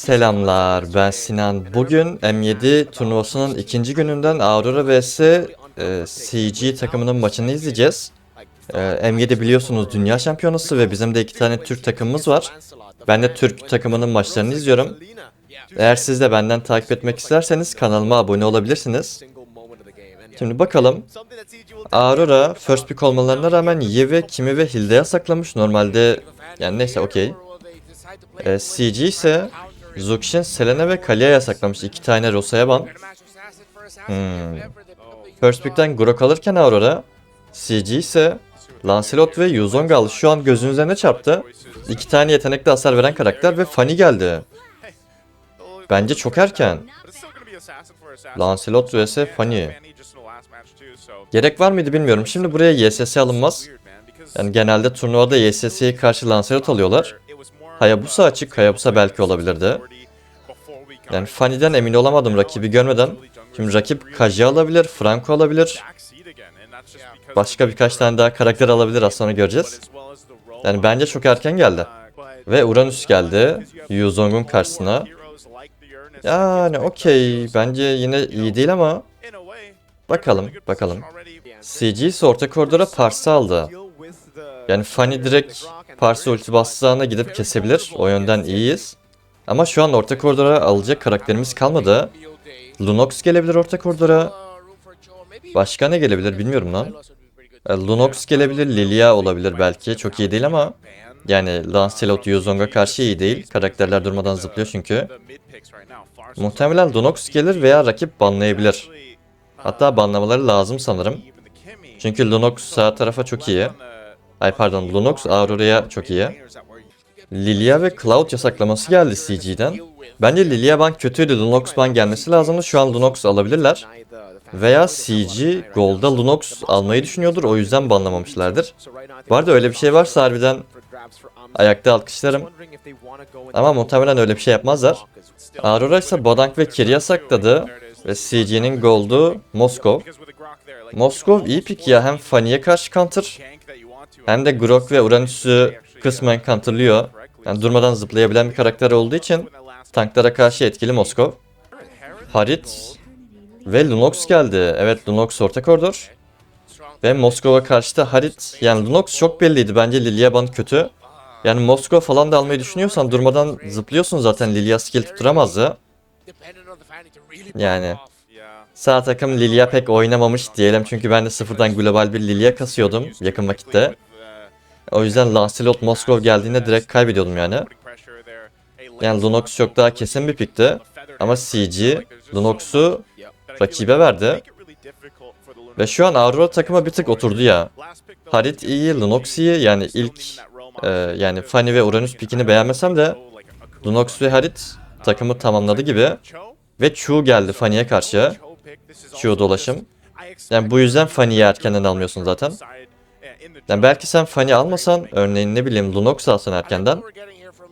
Selamlar ben Sinan. Bugün M7 turnuvasının ikinci gününden Aurora vs e, CG takımının maçını izleyeceğiz. E, M7 biliyorsunuz dünya şampiyonası ve bizim de iki tane Türk takımımız var. Ben de Türk takımının maçlarını izliyorum. Eğer siz de benden takip etmek isterseniz kanalıma abone olabilirsiniz. Şimdi bakalım. Aurora first pick olmalarına rağmen Yi ve Kimi ve Hilde yasaklamış. Normalde yani neyse okey. E, CG ise Zuxin, Selena ve Kalia yasaklamış. iki tane Rosa'ya ban. Hmm. First pick'ten Grok alırken Aurora, CG ise Lancelot ve Yuzong aldı. Şu an gözünüze ne çarptı? İki tane yetenekli hasar veren karakter ve Fanny geldi. Bence çok erken. Lancelot vs Fanny. Gerek var mıydı bilmiyorum. Şimdi buraya YSS alınmaz. Yani genelde turnuvada YSS'ye karşı Lancelot alıyorlar. Hayabusa açık, Hayabusa belki olabilirdi. Yani Fanny'den emin olamadım rakibi görmeden. Şimdi rakip Kaji alabilir, Franco alabilir. Başka birkaç tane daha karakter alabilir az sonra göreceğiz. Yani bence çok erken geldi. Ve Uranüs geldi. Yuzong'un karşısına. Yani okey. Bence yine iyi değil ama bakalım bakalım. CG ise orta koridora Pars'ı aldı. Yani Fanny direkt Pars'ı ulti bastığına gidip kesebilir. O yönden iyiyiz. Ama şu an orta koridora alacak karakterimiz kalmadı. Lunox gelebilir orta koridora. Başka ne gelebilir bilmiyorum lan. E, Lunox gelebilir, Lilia olabilir belki. Çok iyi değil ama yani Lancelot, Yuzong'a karşı iyi değil. Karakterler durmadan zıplıyor çünkü. Muhtemelen Lunox gelir veya rakip banlayabilir. Hatta banlamaları lazım sanırım. Çünkü Lunox sağ tarafa çok iyi. Ay pardon Lunox Aurora'ya çok iyi. Lilia ve Cloud yasaklaması geldi CG'den. Bence Lilia ban kötüydü. Lunox ban gelmesi lazımdı. Şu an Lunox alabilirler. Veya CG Gold'da Lunox almayı düşünüyordur. O yüzden banlamamışlardır. Bu arada öyle bir şey varsa harbiden ayakta alkışlarım. Ama muhtemelen öyle bir şey yapmazlar. Aurora ise Bodank ve Kiri yasakladı. Ve CG'nin Gold'u Moskov. Moskov iyi pick ya. Hem Fanny'e karşı counter hem de Grok ve Uranüs'ü kısmen counterlıyor. Yani durmadan zıplayabilen bir karakter olduğu için tanklara karşı etkili Moskov. Harit ve Lunox geldi. Evet Lunox orta koridor. Ve Moskov'a karşı da Harit. Yani Lunox çok belliydi. Bence Lilia band kötü. Yani Moskova falan da almayı düşünüyorsan durmadan zıplıyorsun zaten. Lilia skill tutturamazdı. Yani sağ takım Lilia pek oynamamış diyelim. Çünkü ben de sıfırdan global bir Lilia kasıyordum yakın vakitte. O yüzden Lancelot Moskov geldiğinde direkt kaybediyordum yani. Yani Lunox çok daha kesin bir pikti. Ama CG Lunox'u rakibe verdi. Ve şu an Aurora takıma bir tık oturdu ya. Harit iyi, Lunox iyi. Yani ilk e, yani Fanny ve Uranüs pikini beğenmesem de Lunox ve Harit takımı tamamladı gibi. Ve Chu geldi Fanny'e karşı. Chu dolaşım. Yani bu yüzden Fanny'yi erkenden almıyorsun zaten. Yani belki sen Fanny almasan örneğin ne bileyim Lunox alsan erkenden.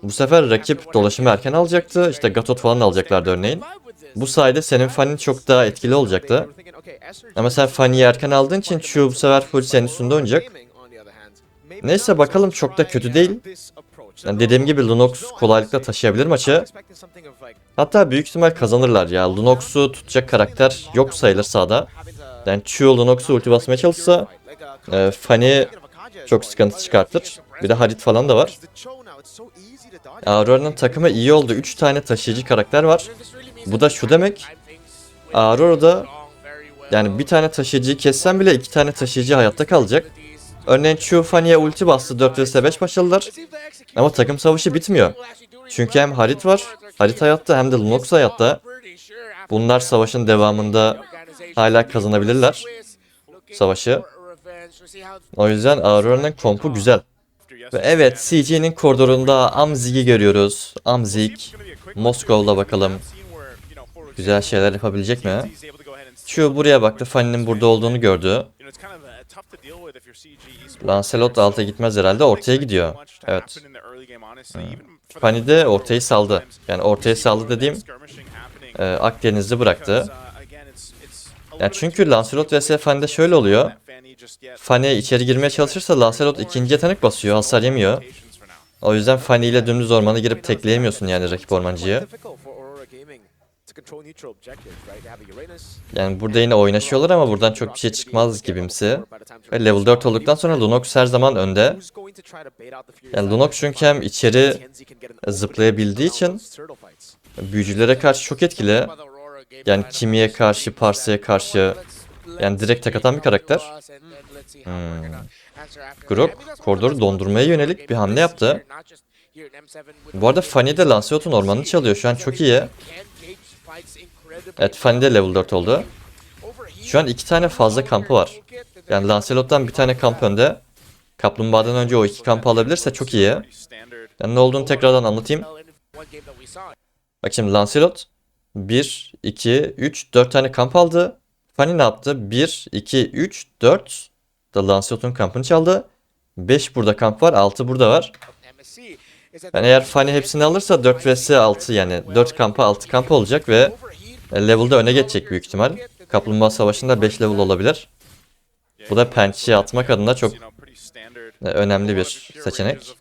Bu sefer rakip dolaşımı erken alacaktı. İşte Gatot falan alacaklardı örneğin. Bu sayede senin Fanny çok daha etkili olacaktı. Ama sen Fanny'yi erken aldığın için Chu bu sefer full senin üstünde oynayacak. Neyse bakalım çok da kötü değil. Yani dediğim gibi Lunox kolaylıkla taşıyabilir maçı. Hatta büyük ihtimal kazanırlar ya. Lunox'u tutacak karakter yok sayılır sahada. Yani Chu Lunox'u ulti basmaya çalışsa e, Fanny çok sıkıntı çıkartır. Bir de Harit falan da var. Aurora'nın takımı iyi oldu. 3 tane taşıyıcı karakter var. Bu da şu demek. Aurora'da yani bir tane taşıyıcıyı kessen bile iki tane taşıyıcı hayatta kalacak. Örneğin Chu Fanny'e ulti bastı 4 vs 5 başladılar. Ama takım savaşı bitmiyor. Çünkü hem Harit var, Harit hayatta hem de Lunox hayatta. Bunlar savaşın devamında hala kazanabilirler savaşı. O yüzden Aurora'nın kompu güzel. Ve evet CG'nin koridorunda Amzig'i görüyoruz. Amzig, Moskov'la bakalım. Güzel şeyler yapabilecek mi? Şu buraya baktı. Fanny'nin burada olduğunu gördü. Lancelot alta gitmez herhalde. Ortaya gidiyor. Evet. Fanny de ortayı saldı. Yani ortaya saldı dediğim e, Akdeniz'i bıraktı. Yani çünkü Lancelot vs Fanny'de şöyle oluyor. Fanny içeri girmeye çalışırsa Lancelot ikinci yetenek basıyor. Hasar yemiyor. O yüzden Fanny ile dümdüz ormana girip tekleyemiyorsun yani rakip ormancıyı. Yani burada yine oynaşıyorlar ama buradan çok bir şey çıkmaz gibimsi. Ve level 4 olduktan sonra Lunox her zaman önde. Yani Lunox çünkü hem içeri zıplayabildiği için büyücülere karşı çok etkili. Yani Kimi'ye karşı, Parsa'ya karşı yani direkt tek atan bir karakter. Hmm. Grok koridoru dondurmaya yönelik bir hamle yaptı. Bu arada Fanny de Lancelot'un ormanını çalıyor. Şu an çok iyi. Evet Fanny de level 4 oldu. Şu an iki tane fazla kampı var. Yani Lancelot'tan bir tane kamp önde. Kaplumbağadan önce o iki kampı alabilirse çok iyi. Yani ne olduğunu tekrardan anlatayım. Bak şimdi Lancelot 1, 2, 3, 4 tane kamp aldı. Fanny ne yaptı? 1, 2, 3, 4 da Lancelot'un kampını çaldı. 5 burada kamp var, 6 burada var. Yani eğer Fanny hepsini alırsa 4 vs 6 yani 4 kampa 6 kamp olacak ve level'da öne geçecek büyük ihtimal. Kaplumbağa Savaşı'nda 5 level olabilir. Bu da pençeyi atmak adına çok e, önemli bir seçenek.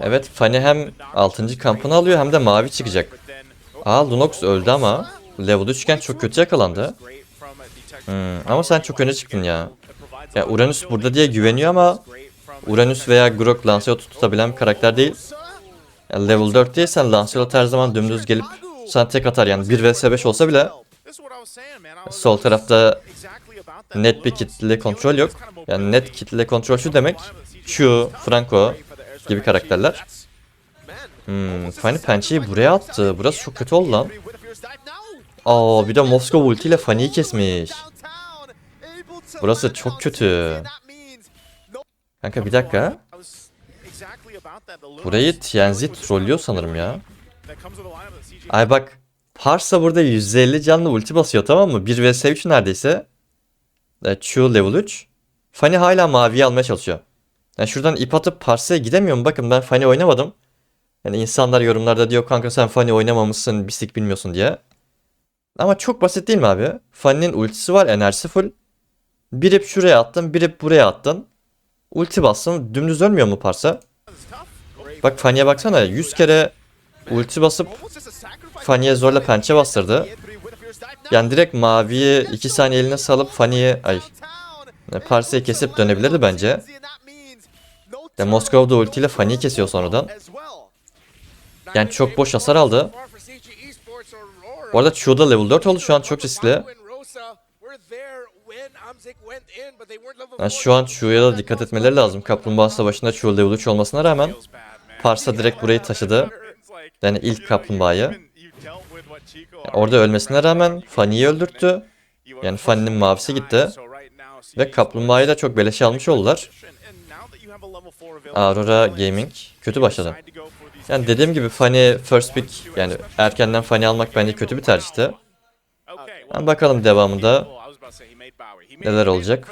Evet Fanny hem 6. kampını alıyor hem de mavi çıkacak. Aa Lunox öldü ama level 3 iken çok kötü yakalandı. Hmm, ama sen çok öne çıktın ya. Ya Uranüs burada diye güveniyor ama Uranüs veya Grok Lancelot'u tutabilen bir karakter değil. Yani level 4 değilsen Lancelot her zaman dümdüz gelip sana tek atar yani 1 vs 5 olsa bile sol tarafta net bir kitle kontrol yok. Yani net kitle kontrol şu demek. Chu, Franco gibi karakterler. Hmm, Fanny pençeyi buraya attı. Burası çok kötü oldu lan. Aa bir de Moskova ulti ile Fanny'yi kesmiş. Burası çok kötü. Kanka bir dakika. Burayı TNZ trollüyor sanırım ya. Ay bak. Parsa burada 150 canlı ulti basıyor tamam mı? 1 vs 3 neredeyse. E, Chu level 3. Fanny hala maviyi almaya çalışıyor. Yani şuradan ip atıp Parsa'ya gidemiyorum. Bakın ben Fanny oynamadım. Yani insanlar yorumlarda diyor kanka sen Fanny oynamamışsın bisik bilmiyorsun diye. Ama çok basit değil mi abi? Fanny'nin ultisi var enerjisi full. Bir ip şuraya attın bir ip buraya attın. Ulti bastın dümdüz ölmüyor mu Parsa? Bak Fanny'e baksana 100 kere ulti basıp Fanny'e zorla pençe bastırdı. Yani direkt maviyi 2 saniye eline salıp Fanny'ye ay Parsa'yı kesip dönebilirdi bence. Ya Moskova'da ultiyle Fanny'yi kesiyor sonradan. Yani çok boş hasar aldı. Bu arada Chu'da level 4 oldu şu an çok riskli. Yani şu an Chu'ya da dikkat etmeleri lazım. Kaplumbağa Savaşı'nda Chu level 3 olmasına rağmen Parsa direkt burayı taşıdı. Yani ilk kaplumbağayı. Yani orada ölmesine rağmen Fanny'yi öldürttü. Yani Fanny'nin mavisi gitti. Ve kaplumbağayı da çok beleşe almış oldular. Aurora Gaming kötü başladı. Yani dediğim gibi Fanny first pick yani erkenden Fanny almak bence kötü bir tercihti. Yani bakalım devamında neler olacak.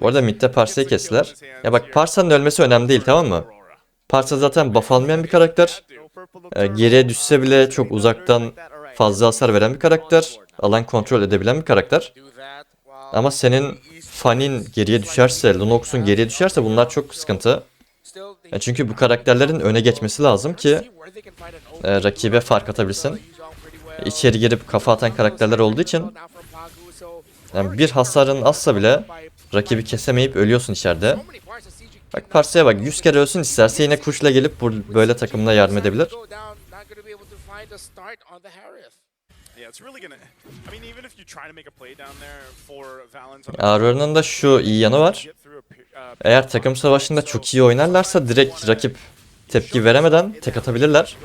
Bu arada midde Parsa'yı kestiler. Ya bak Parsa'nın ölmesi önemli değil tamam mı? Parsa zaten buff almayan bir karakter. E, geriye düşse bile çok uzaktan fazla hasar veren bir karakter. Alan kontrol edebilen bir karakter. Ama senin Fanny'in geriye düşerse, Lunox'un geriye düşerse bunlar çok sıkıntı. E çünkü bu karakterlerin öne geçmesi lazım ki e, rakibe fark atabilsin. İçeri girip kafa atan karakterler olduğu için yani bir hasarın azsa bile rakibi kesemeyip ölüyorsun içeride. Bak Parsa'ya bak 100 kere ölsün isterse yine kuşla gelip böyle takımına yardım edebilir. Aurora'nın da şu iyi yanı var. Eğer takım savaşında çok iyi oynarlarsa direkt rakip tepki veremeden tek atabilirler.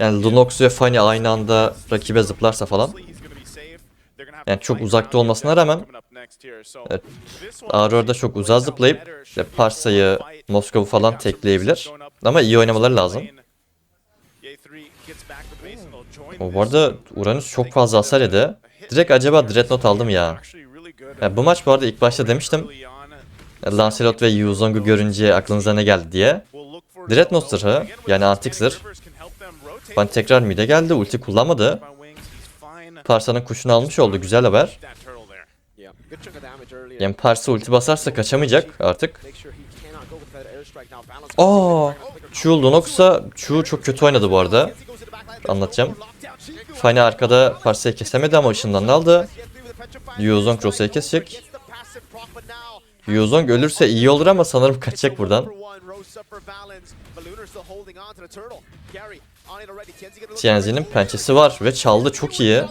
Yani Lunox ve Fanny aynı anda rakibe zıplarsa falan. Yani çok uzakta olmasına rağmen evet, Aurora da çok uzağa zıplayıp işte Parsa'yı, Moskova falan tekleyebilir. Ama iyi oynamaları lazım. O bu arada Uranüs çok fazla hasar yedi. Direkt acaba Dreadnought aldım ya. Yani bu maç bu arada ilk başta demiştim. Lancelot ve Yuzong'u görünce aklınıza ne geldi diye. Dreadnought zırhı yani antik zırh. Ben tekrar mide geldi ulti kullanmadı. Parsa'nın kuşunu almış oldu güzel haber. Yani Parsa ulti basarsa kaçamayacak artık. Aa, Chu Lunox'a Chu çok kötü oynadı bu arada. Anlatacağım. Fanny arkada Parsa'yı kesemedi ama ışından aldı. Yuzong Rosa'yı kesecek. Yuzong ölürse iyi olur ama sanırım kaçacak buradan. Tianzi'nin pençesi var ve çaldı çok iyi.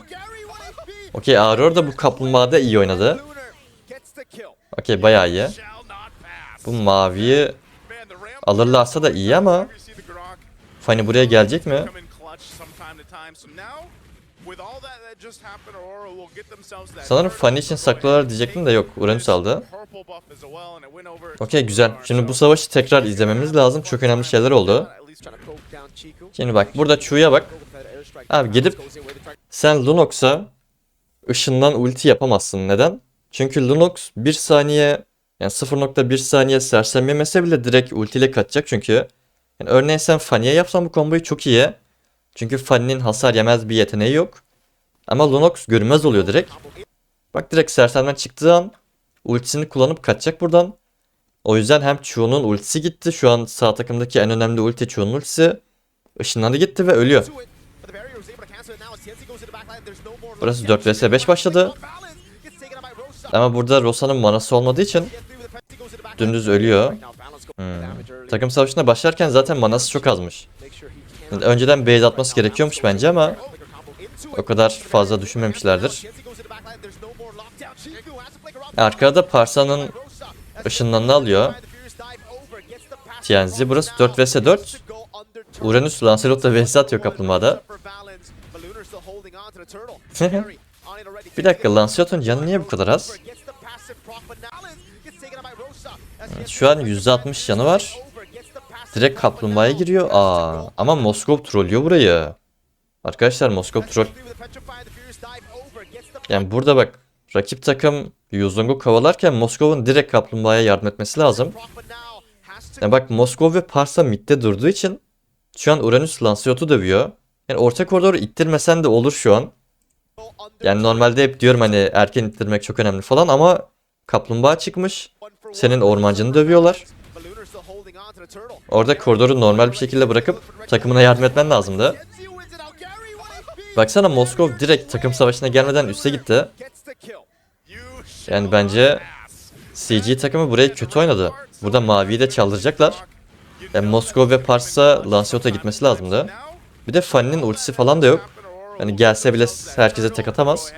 Okey Aurora da bu kaplumbağada iyi oynadı. Okey bayağı iyi. Bu maviyi alırlarsa da iyi ama Fanny buraya gelecek mi? Sanırım Fanny için saklıyorlar diyecektim de yok. Uranüs aldı. Okey güzel. Şimdi bu savaşı tekrar izlememiz lazım. Çok önemli şeyler oldu. Şimdi bak burada Chu'ya bak. Abi gidip sen Lunox'a ışından ulti yapamazsın. Neden? Çünkü Lunox 1 saniye yani 0.1 saniye sersem yemese bile direkt ultiyle kaçacak çünkü. Yani örneğin sen Fanny'e yapsan bu komboyu çok iyi. Çünkü Fanny'nin hasar yemez bir yeteneği yok. Ama Lunox görünmez oluyor direkt. Bak direkt sersemden çıktığı an ultisini kullanıp kaçacak buradan. O yüzden hem Chu'nun ultisi gitti. Şu an sağ takımdaki en önemli ulti Chu'nun ultisi. Işınlandı gitti ve ölüyor. Burası 4 vs 5 başladı. Ama burada Rosa'nın manası olmadığı için dümdüz ölüyor. Hmm. Takım savaşına başlarken zaten manası çok azmış. Önceden base atması gerekiyormuş bence ama o kadar fazla düşünmemişlerdir. Arkada Parsa'nın ışınlanını alıyor. Tianzi burası 4 vs 4. Uranüs Lancelot'la vs atıyor kaplumbağada. bir dakika Lancelot'un canı niye bu kadar az? Şu an %60 canı var. Direkt kaplumbağaya giriyor. Aa, ama Moskov trollüyor burayı. Arkadaşlar Moskov troll. Yani burada bak rakip takım Yuzong'u kovalarken Moskov'un direkt kaplumbağaya yardım etmesi lazım. Yani bak Moskov ve Parsa midde durduğu için şu an Uranüs Lancelot'u dövüyor. Yani orta koridoru ittirmesen de olur şu an. Yani normalde hep diyorum hani erken ittirmek çok önemli falan ama kaplumbağa çıkmış. Senin ormancını dövüyorlar. Orada koridoru normal bir şekilde bırakıp takımına yardım etmen lazımdı. Baksana Moskov direkt takım savaşına gelmeden üste gitti. Yani bence CG takımı burayı kötü oynadı. Burada maviyi de çaldıracaklar. Yani Moskov ve Pars'a Lancelot'a gitmesi lazımdı. Bir de Fanny'nin ultisi falan da yok. Yani gelse bile herkese tek atamaz.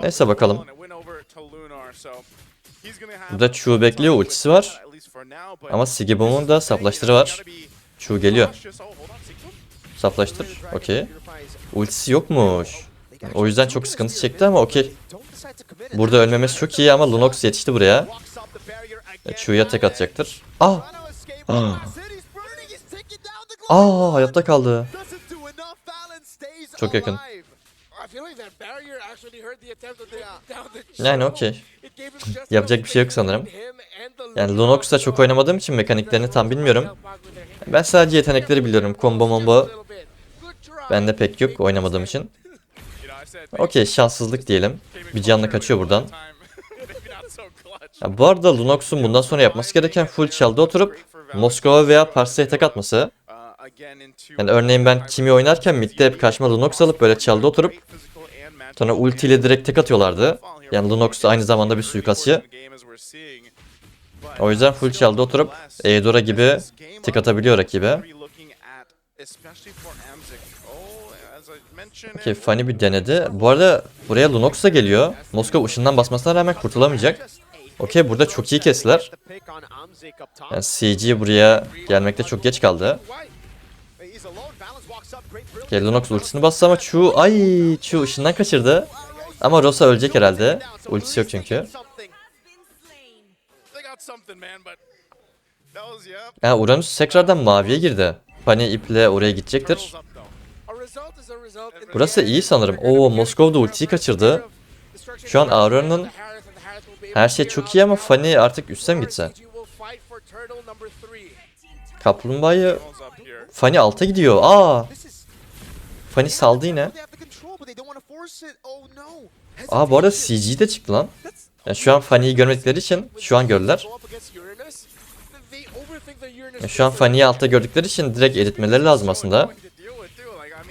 Neyse bakalım. Burada Chu bekliyor ultisi var. Ama Sigibum'un da saplaştırı var. Chu geliyor. Saplaştır. Okey. Ultisi yokmuş. O yüzden çok sıkıntı çekti ama okey. Burada ölmemesi çok iyi ama Lunox yetişti buraya. E, Chu'ya tek atacaktır. Ah! Aa. Aa hayatta kaldı. Çok yakın. Yani okey. Yapacak bir şey yok sanırım. Yani Lunox'ta çok oynamadığım için mekaniklerini tam bilmiyorum. Ben sadece yetenekleri biliyorum. Combo mombo bende pek yok oynamadığım için. Okey şanssızlık diyelim. Bir canlı kaçıyor buradan. Ya bu arada Lunox'un bundan sonra yapması gereken full çalda oturup Moskova veya Parsa'ya tek atması. Yani örneğin ben Kimi oynarken midde hep karşıma Lunox alıp böyle çalda oturup sonra ulti ile direkt tek atıyorlardı. Yani Lunox aynı zamanda bir suikastçı. O yüzden full çalda oturup Eudora gibi tek atabiliyor rakibe. Okey Fanny bir denedi. Bu arada buraya Lunox da geliyor. Moskova ışından basmasına rağmen kurtulamayacak. Okey burada çok iyi kestiler. Yani CG buraya gelmekte çok geç kaldı. Lunox ultisini bastı ama Chu ay Chu ışından kaçırdı. Ama Rosa ölecek herhalde. Ultisi yok çünkü. Ya Uranüs tekrardan maviye girdi. Fanny iple oraya gidecektir. Burası iyi sanırım. Oo Moskova da ultiyi kaçırdı. Şu an Aurora'nın her şey çok iyi ama Fanny artık üstte mi gitse? Kaplumbağayı Fanny alta gidiyor. Aa! Fanny saldı yine. Aa bu arada CG de çıktı lan. Yani şu an Fanny'yi görmedikleri için şu an gördüler. Ya Şu an Fanny'yi altta gördükleri için direkt eritmeleri lazım aslında.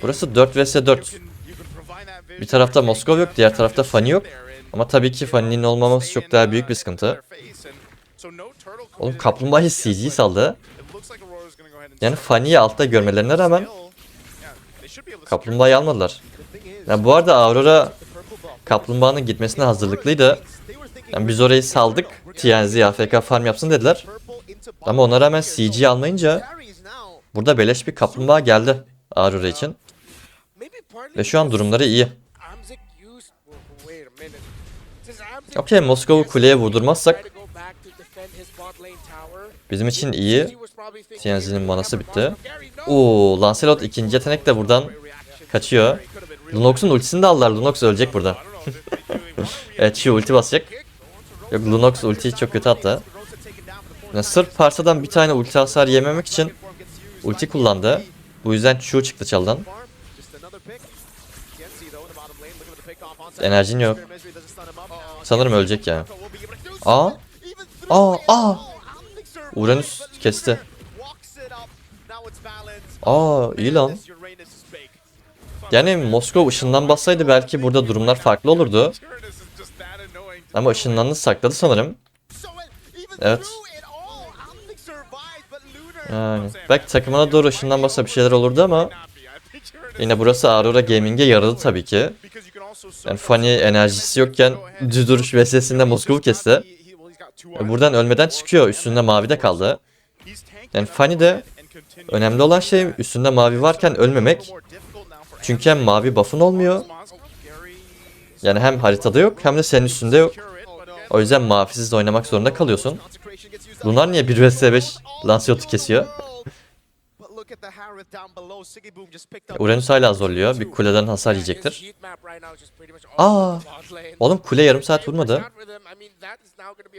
Burası 4 vs 4. Bir tarafta Moskova yok, diğer tarafta Fanny yok. Ama tabii ki Fanny'nin olmaması çok daha büyük bir sıkıntı. Oğlum kaplumbağayı CG saldı. Yani Fanny'yi altta görmelerine rağmen kaplumbağayı almadılar. Ya bu arada Aurora kaplumbağanın gitmesine hazırlıklıydı. Yani biz orayı saldık. TNZ AFK farm yapsın dediler. Ama ona rağmen CG almayınca burada beleş bir kaplumbağa geldi Aurora için. Ve şu an durumları iyi. Okey Moskova kuleye vurdurmazsak bizim için iyi. TNZ'nin manası bitti. Oo, Lancelot ikinci yetenek de buradan kaçıyor. Lunox'un ultisini de aldılar. Lunox ölecek burada. evet şu ulti basacak. Yok Lunox ultiyi çok kötü attı. Yani sırf parçadan bir tane ulti hasar yememek için ulti kullandı. Bu yüzden Chu çıktı çaldan. Enerjin yok. Sanırım ölecek ya. Aa. Aa, aa. Uranüs kesti. Aa, iyi lan. Yani Moskova ışından bassaydı belki burada durumlar farklı olurdu. Ama ışınlanını sakladı sanırım. Evet. Yani belki takımına doğru ışından bassa bir şeyler olurdu ama yine burası Aurora Gaming'e yaradı tabii ki. Yani Fanny enerjisi yokken düz duruş VS'sinde Moskova kesti. E, Buradan ölmeden çıkıyor. Üstünde mavi de kaldı. Yani Fanny de önemli olan şey üstünde mavi varken ölmemek. Çünkü hem mavi buff'ın olmuyor. Yani hem haritada yok hem de senin üstünde yok. O yüzden mavisiz oynamak zorunda kalıyorsun. Lunar niye 1 vs 5 Lancelot'u kesiyor? Uranüs hala zorluyor. Bir kuleden hasar yiyecektir. Aa, oğlum kule yarım saat vurmadı.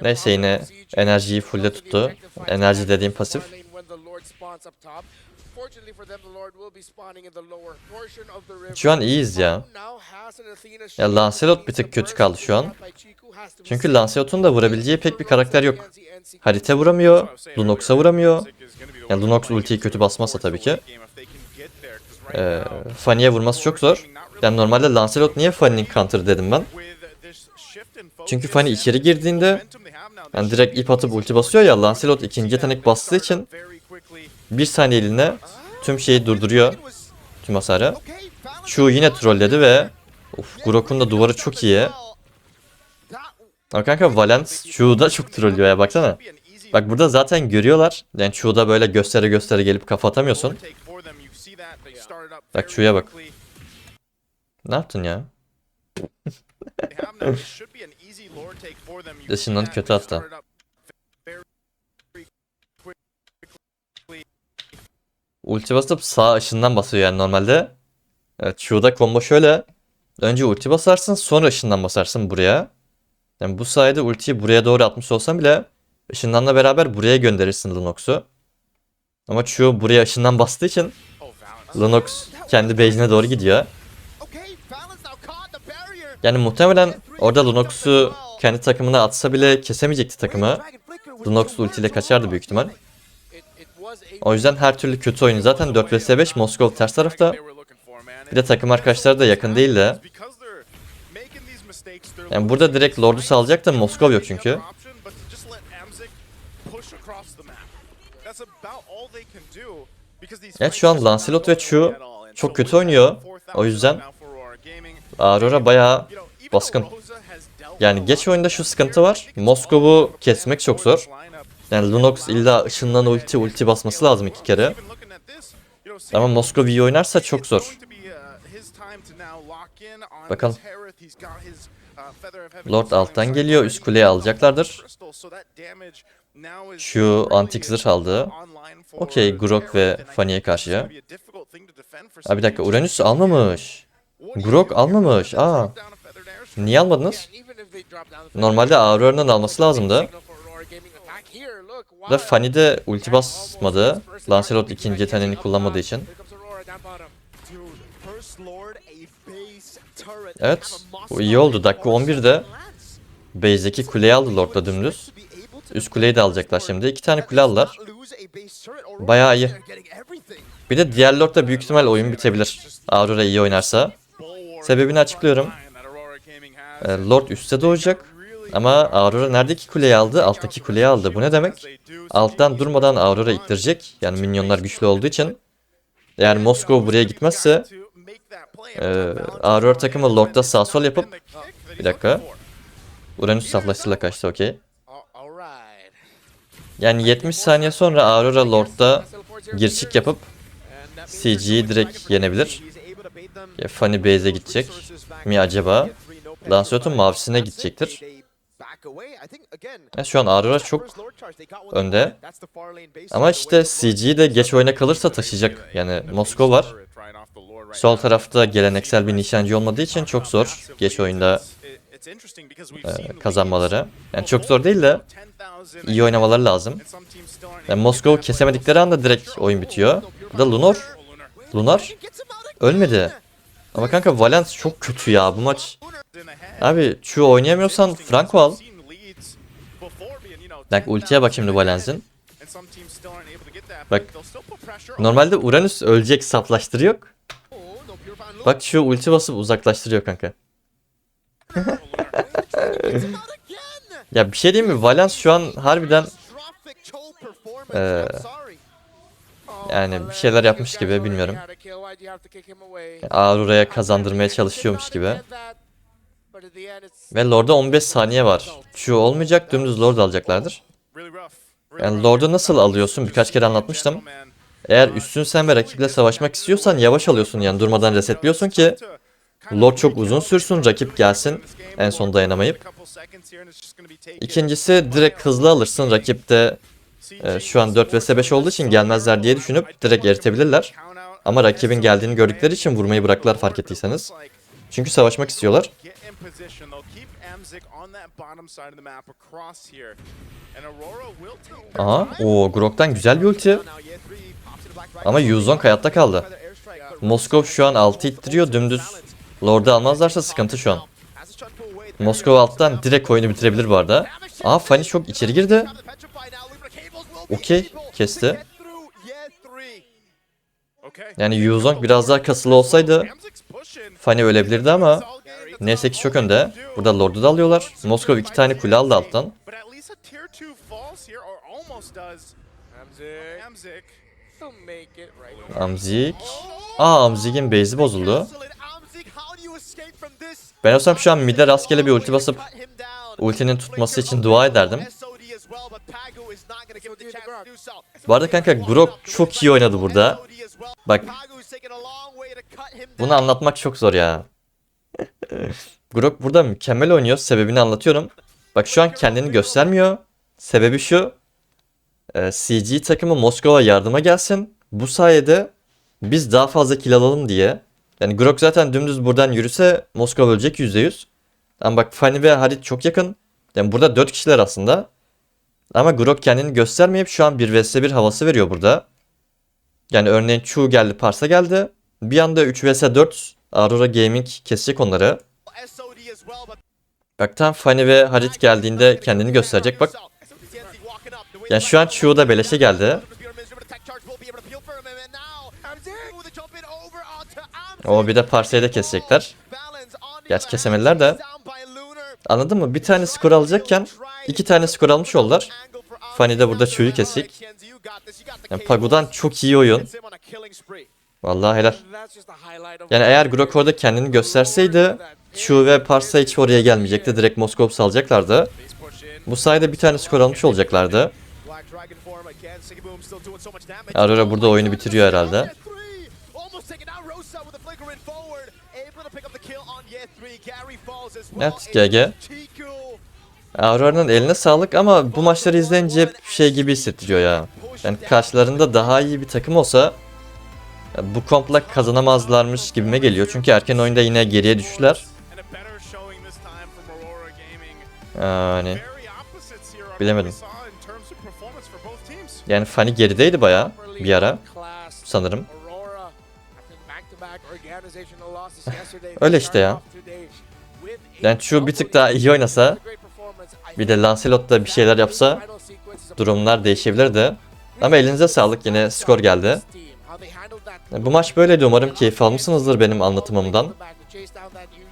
Neyse yine enerjiyi fulle tuttu. Enerji dediğim pasif. Şu an iyiyiz ya. Ya Lancelot bir tık kötü kaldı şu an. Çünkü Lancelot'un da vurabileceği pek bir karakter yok. Harita vuramıyor, Lunox'a vuramıyor. Yani Lunox ultiyi kötü basmazsa tabii ki. Ee, Fanny'e vurması çok zor. Yani normalde Lancelot niye Fanny'nin counter dedim ben. Çünkü Fanny içeri girdiğinde yani direkt ip atıp ulti basıyor ya Lancelot ikinci yetenek bastığı için bir saniyeliğine tüm şeyi durduruyor. Tüm hasarı. Şu yine trolledi ve Of Grok'un da duvarı çok iyi. Ama kanka Valent Chu da çok trollüyor ya baksana. Bak burada zaten görüyorlar. Yani Chu'da böyle göstere göstere gelip kafa atamıyorsun. Bak Chu'ya bak. Ne yaptın ya? Dışından kötü attı. Ulti basıp sağ ışından basıyor yani normalde. Evet Chu'da combo şöyle. Önce ulti basarsın sonra ışından basarsın buraya. Yani bu sayede ultiyi buraya doğru atmış olsam bile ışınlanla beraber buraya gönderirsin Lunox'u. Ama Chu buraya ışından bastığı için Lunox kendi base'ine doğru gidiyor. Yani muhtemelen orada Lunox'u kendi takımına atsa bile kesemeyecekti takımı. Lunox ultiyle kaçardı büyük ihtimal. O yüzden her türlü kötü oyunu zaten 4 vs 5 Moskova ters tarafta. Bir de takım arkadaşları da yakın değil de. Yani burada direkt Lord'u salacak da Moskova yok çünkü. Evet şu an Lancelot ve Chu çok kötü oynuyor. O yüzden Aurora bayağı baskın. Yani geç oyunda şu sıkıntı var. Moskov'u kesmek çok zor. Yani Lunox illa ışından ulti ulti basması lazım iki kere. Ama Moskov iyi oynarsa çok zor. Bakalım. Lord alttan geliyor. Üst kuleyi alacaklardır. Şu antik zırh aldı. Okey Grok ve Fanny'e karşı. Aa, bir dakika Uranüs almamış. Grok almamış. Aa. Niye almadınız? Normalde Aurora'nın alması lazımdı. Da Fanny de ulti basmadı. Lancelot ikinci yeteneğini kullanmadığı için. Evet. Bu iyi oldu. Dakika 11'de base'deki kuleyi aldı Lord'la dümdüz. Üst kuleyi de alacaklar şimdi. İki tane kule aldılar. Bayağı iyi. Bir de diğer Lord'da büyük ihtimal oyun bitebilir. Aurora iyi oynarsa. Sebebini açıklıyorum. Ee, Lord üstte doğacak. Ama Aurora neredeki kuleyi aldı? Alttaki kuleyi aldı. Bu ne demek? Alttan durmadan Aurora ittirecek. Yani minyonlar güçlü olduğu için. Eğer Moskova buraya gitmezse e, Aurora takımı Lord'da sağ sol yapıp bir dakika. Uranüs saflaştırla kaçtı okey. Yani 70 saniye sonra Aurora Lord'da girişik yapıp CG'yi direkt yenebilir. Ya Fanny Base'e gidecek mi acaba? Lancelot'un mavisine gidecektir. Ya şu an Aurora çok önde. Ama işte CG de geç oyuna kalırsa taşıyacak. Yani Moskova var. Sol tarafta geleneksel bir nişancı olmadığı için çok zor geç oyunda e, kazanmaları. Yani çok zor değil de iyi oynamaları lazım. Yani Moskova kesemedikleri anda direkt oyun bitiyor. Bu da Lunor. Lunar ölmedi. Ama kanka Valence çok kötü ya bu maç. Abi şu oynayamıyorsan Franco al. Bak ultiye bak şimdi Valence'in. Bak normalde Uranüs ölecek saflaştırıyor. Bak şu ulti basıp uzaklaştırıyor kanka. Ya bir şey diyeyim mi? Valence şu an harbiden Ee, yani bir şeyler yapmış gibi bilmiyorum. Aurora'ya kazandırmaya çalışıyormuş gibi. Ve Lord'a 15 saniye var. Şu olmayacak dümdüz Lord alacaklardır. Yani Lord'u nasıl alıyorsun birkaç kere anlatmıştım. Eğer üstün sen ve rakiple savaşmak istiyorsan yavaş alıyorsun yani durmadan resetliyorsun ki Lord çok uzun sürsün rakip gelsin en son dayanamayıp. İkincisi direkt hızlı alırsın rakip de e, şu an 4 vs 5 olduğu için gelmezler diye düşünüp direkt eritebilirler. Ama rakibin geldiğini gördükleri için vurmayı bıraktılar fark ettiyseniz. Çünkü savaşmak istiyorlar. Aha, o Grok'tan güzel bir ulti. Ama Yuzong hayatta kaldı. Moskov şu an 6 ittiriyor dümdüz. Lord'u almazlarsa sıkıntı şu an. Moskova alttan direkt oyunu bitirebilir bu arada. Aa Fanny çok içeri girdi. Okey kesti. Yani Yuzong biraz daha kasılı olsaydı Fanny ölebilirdi ama neyse ki çok önde. Burada Lord'u da alıyorlar. Moskova iki tane kule aldı alttan. Amzik. Aa Amzik'in base'i bozuldu. Ben olsam şu an mid'e rastgele bir ulti basıp ultinin tutması için dua ederdim. Bu arada kanka Grok çok iyi oynadı burada. Bak bunu anlatmak çok zor ya. Grok burada mükemmel oynuyor. Sebebini anlatıyorum. Bak şu an kendini göstermiyor. Sebebi şu. E, CG takımı Moskova yardıma gelsin. Bu sayede biz daha fazla kill alalım diye. Yani Grok zaten dümdüz buradan yürüse Moskova ölecek %100. Ama bak Fanny ve Harit çok yakın. Yani burada 4 kişiler aslında. Ama Grok kendini göstermeyip şu an 1 vs 1 havası veriyor burada. Yani örneğin Chu geldi, Parsa geldi. Bir anda 3 vs 4 Aurora Gaming kesecek onları. Bak tam Fanny ve Harit geldiğinde kendini gösterecek bak. Yani şu an Chu da beleşe geldi. O bir de Parsa'yı da kesecekler. Gerçi kesemediler de. Anladın mı? Bir tane skor alacakken iki tane skor almış oldular. Fanny de burada Chu'yu kesik. Yani Pagu'dan çok iyi oyun. Vallahi helal. Yani eğer Grok orada kendini gösterseydi Chu ve Parsa hiç oraya gelmeyecekti. Direkt Moskov salacaklardı. Bu sayede bir tane skor almış olacaklardı. Aurora burada oyunu bitiriyor herhalde. Evet GG. Aurora'nın eline sağlık ama bu maçları izleyince hep şey gibi hissettiriyor ya. Yani karşılarında daha iyi bir takım olsa bu kompla kazanamazlarmış gibime geliyor. Çünkü erken oyunda yine geriye düştüler. Yani bilemedim. Yani Fanny gerideydi baya bir ara sanırım. Öyle işte ya. Yani şu bir tık daha iyi oynasa Bir de Lancelot da bir şeyler yapsa durumlar değişebilirdi. Ama elinize sağlık yine skor geldi. Bu maç böyleydi umarım keyif almışsınızdır benim anlatımımdan.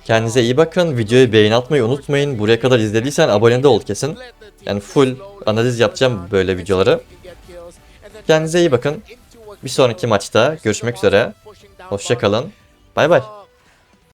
Kendinize iyi bakın. Videoyu beğeni atmayı unutmayın. Buraya kadar izlediysen abone de ol kesin. Yani full analiz yapacağım böyle videoları. Kendinize iyi bakın. Bir sonraki maçta görüşmek üzere. Hoşçakalın. Bay bay.